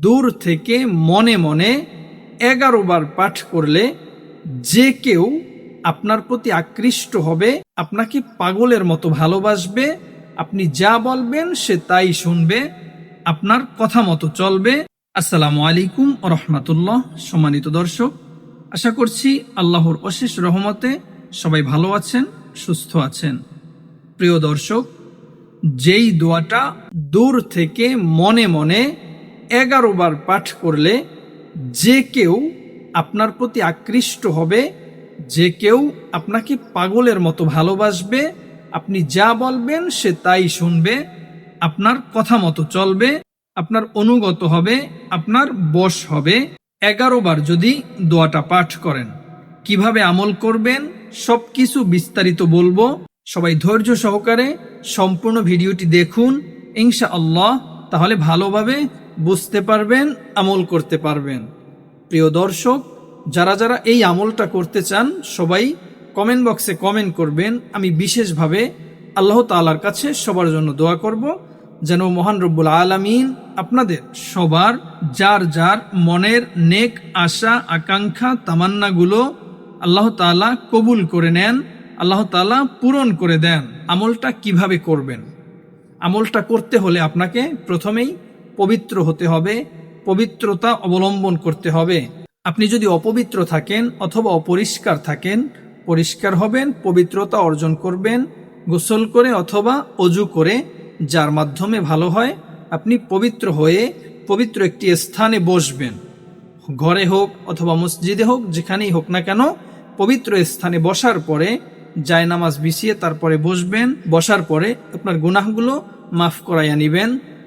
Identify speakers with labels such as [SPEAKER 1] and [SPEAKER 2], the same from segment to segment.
[SPEAKER 1] দূর থেকে মনে মনে এগারো বার পাঠ করলে যে কেউ আপনার প্রতি আকৃষ্ট হবে, আপনাকে পাগলের মতো ভালোবাসবে, আপনি যা বলবেন সে তাই শুনবে, আপনার কথা মতো চলবে। আসসালামু আলাইকুম রহমাতুল্লাহ, সম্মানিত দর্শক, আশা করছি আল্লাহর অশেষ রহমতে সবাই ভালো আছেন, সুস্থ আছেন। প্রিয় দর্শক, যেই দোয়াটা দূর থেকে মনে মনে এগারো বার পাঠ করলে যে কেউ আপনার প্রতি আকৃষ্ট হবে, যে কেউ আপনাকে পাগলের মতো ভালোবাসবে, আপনি যা বলবেন সে তাই শুনবে, আপনার কথা মতো চলবে, আপনার অনুগত হবে, আপনার বশ হবে। এগারো বার যদি দোয়াটা পাঠ করেন, কীভাবে আমল করবেন সব কিছু বিস্তারিত বলব। সবাই ধৈর্য সহকারে সম্পূর্ণ ভিডিওটি দেখুন। ইনশা আল্লাহ তাহলে ভালোভাবে বুঝতে পারবেন, আমল করতে পারবেন। প্রিয় দর্শক, যারা যারা এই আমলটা করতে চান, সবাই কমেন্ট বক্সে কমেন্ট করবেন। আমি বিশেষভাবে আল্লাহ তালার কাছে সবার জন্য দোয়া করব, যেন মহান রব্বুল আলমিন আপনাদের সবার যার যার মনের নেক আশা, আকাঙ্ক্ষা, তামান্নাগুলো আল্লাহ তালা কবুল করে নেন, আল্লাহ তালা পূরণ করে দেন। আমলটা কীভাবে করবেন? আমলটা করতে হলে আপনাকে প্রথমেই পবিত্র হতে হবে, পবিত্রতা অবলম্বন করতে হবে। আপনি যদি অপবিত্র থাকেন অথবা অপরিষ্কার থাকেন, পরিষ্কার হবেন, পবিত্রতা অর্জন করবেন, গোসল করে অথবা অজু করে, যার মাধ্যমে ভালো হয়, আপনি পবিত্র হয়ে পবিত্র একটি স্থানে বসবেন। ঘরে হোক অথবা মসজিদে হোক, যেখানেই হোক না কেন, পবিত্র স্থানে বসার পরে জায় নামাজ বিছিয়ে তারপরে বসবেন। বসার পরে আপনার গুনাহগুলো মাফ করাইয়া নিবেন।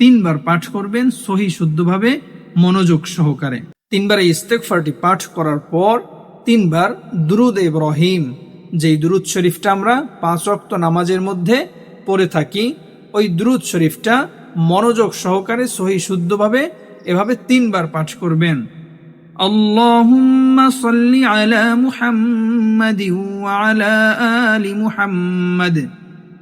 [SPEAKER 1] তিনবার পাঠ করবেন সহি শুদ্ধভাবে মনোযোগ সহকারে। তিনবার এই ইস্তেকফারটি পাঠ করার পর তিনবার দুরুদ এব্রাহিম যেই দুরুদ শরীফটা আমরা পাঁচ অক্ত নামাজের মধ্যে পড়ে থাকি, ওই দুরুদ শরীফটা মনোযোগ সহকারে সহি শুদ্ধভাবে এভাবে তিনবার পাঠ করবেন। আল্লাহুম্মা সাল্লি আলা মুহাম্মাদি ওয়া আলা আলি মুহাম্মাদ।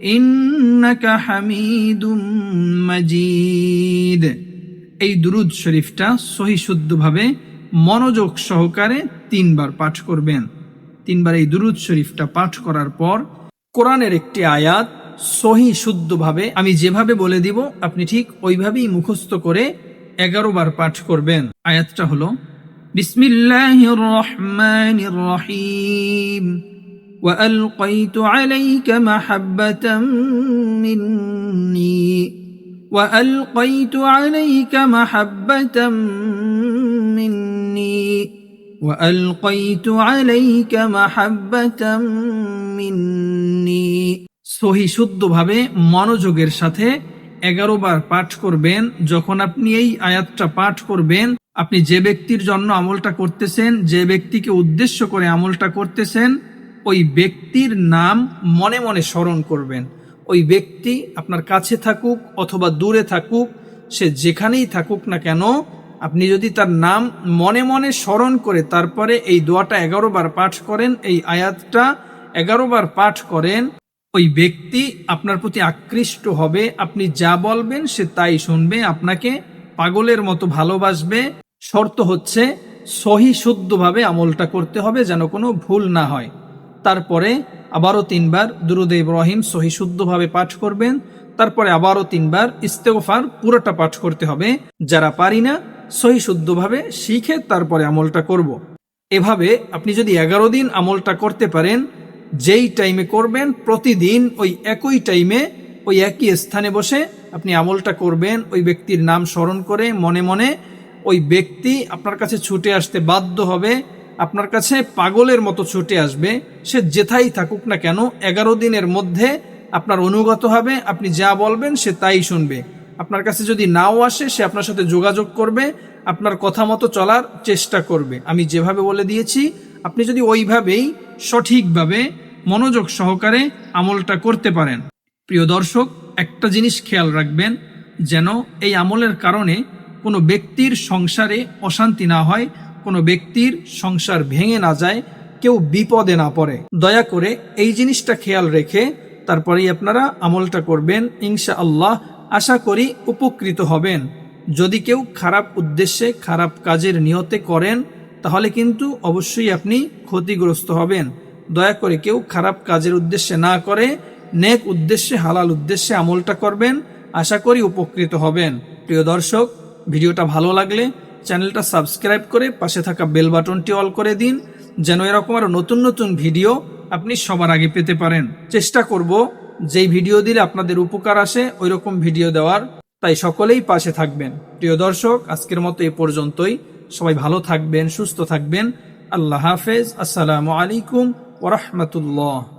[SPEAKER 1] ইন্নাকা এই দুরুদ শরীফটা সহি শুদ্ধভাবে মনোযোগ সহকারে তিনবার পাঠ করবেন। তিনবার এই দুরুদ শরীফটা পাঠ করার পর কোরআনের একটি আয়াত সহি শুদ্ধভাবে আমি যেভাবে বলে দিব, আপনি ঠিক ওইভাবেই মুখস্থ করে এগারো বার পাঠ করবেন। আয়াতটা হলো বিসমিল্লাহ রহমান রহিম। وألقيت عليك محبة مني وألقيت عليك محبة مني وألقيت عليك محبة مني সহি শুদ্ধভাবে মনোযোগের সাথে এগারো বার পাঠ করবেন যখন আপনি এই আয়াতটা পাঠ করবেন আপনি যে ব্যক্তির জন্য আমলটা করতেছেন যে ব্যক্তিকে উদ্দেশ্য করে আমলটা করতেছেন ওই ব্যক্তির নাম মনে মনে স্মরণ করবেন। ওই ব্যক্তি আপনার কাছে থাকুক অথবা দূরে থাকুক, সে যেখানেই থাকুক না কেন, আপনি যদি তার নাম মনে মনে স্মরণ করে তারপরে এই দোয়াটা এগারো বার পাঠ করেন, এই আয়াতটা এগারো বার পাঠ করেন, ওই ব্যক্তি আপনার প্রতি আকৃষ্ট হবে, আপনি যা বলবেন সে তাই শুনবে, আপনাকে পাগলের মতো ভালোবাসবে। শর্ত হচ্ছে সহি শুদ্ধভাবে আমলটা করতে হবে যেন কোনো ভুল না হয়। তারপরে আবারও তিনবার দুরুদে ইব্রাহিম সহি শুদ্ধভাবে পাঠ করবেন। তারপরে আবারও তিনবার ইস্তেগফার পুরোটা পাঠ করতে হবে। যারা পারি না, সহি শুদ্ধভাবে শিখে তারপরে আমলটা করব। এভাবে আপনি যদি এগারো দিন আমলটা করতে পারেন, যেই টাইমে করবেন, প্রতিদিন ওই একই টাইমে ওই একই স্থানে বসে আপনি আমলটা করবেন, ওই ব্যক্তির নাম স্মরণ করে মনে মনে ওই ব্যক্তি আপনার কাছে ছুটে আসতে বাধ্য হবে। আপনার কাছে পাগলের মতো ছুটে আসবে, সে যেথাই থাকুক না কেন, এগারো দিনের মধ্যে আপনার অনুগত হবে, আপনি যা বলবেন সে তাই শুনবে। আপনার কাছে যদি নাও আসে, সে আপনার সাথে যোগাযোগ করবে, আপনার কথা মতো চলার চেষ্টা করবে। আমি যেভাবে বলে দিয়েছি, আপনি যদি ওইভাবেই সঠিকভাবে মনোযোগ সহকারে আমলটা করতে পারেন। প্রিয় দর্শক, একটা জিনিস খেয়াল রাখবেন, যেন এই আমলের কারণে কোনো ব্যক্তির সংসারে অশান্তি না হয় কোনো ব্যক্তির সংসার ভেঙে না যায়, কেউ বিপদে না পড়ে। দয়া করে এই জিনিসটা খেয়াল রেখে তারপরেই আপনারা আমলটা করবেন ইনশা আল্লাহ আশা করি উপকৃত হবেন। যদি কেউ খারাপ উদ্দেশ্যে, খারাপ কাজের নিয়তে করেন, তাহলে কিন্তু অবশ্যই আপনি ক্ষতিগ্রস্ত হবেন। দয়া করে কেউ খারাপ কাজের উদ্দেশ্যে না করে, নেক উদ্দেশ্যে, হালাল উদ্দেশ্যে আমলটা করবেন। আশা করি উপকৃত হবেন। প্রিয় দর্শক, ভিডিওটা ভালো লাগলে চ্যানেলটা সাবস্ক্রাইব করে পাশে থাকা বেল বাটনটি অল করে দিন, যেন এরকম আরও নতুন নতুন ভিডিও আপনি সবার আগে পেতে পারেন। চেষ্টা করব যেই ভিডিও দিলে আপনাদের উপকার আসে ওই রকম ভিডিও দেওয়ার। তাই সকলেই পাশে থাকবেন। প্রিয় দর্শক, আজকের মতো এ পর্যন্তই। সবাই ভালো থাকবেন, সুস্থ থাকবেন। আল্লাহ হাফেজ। আসসালামু আলাইকুম ওরহমতুল্লাহ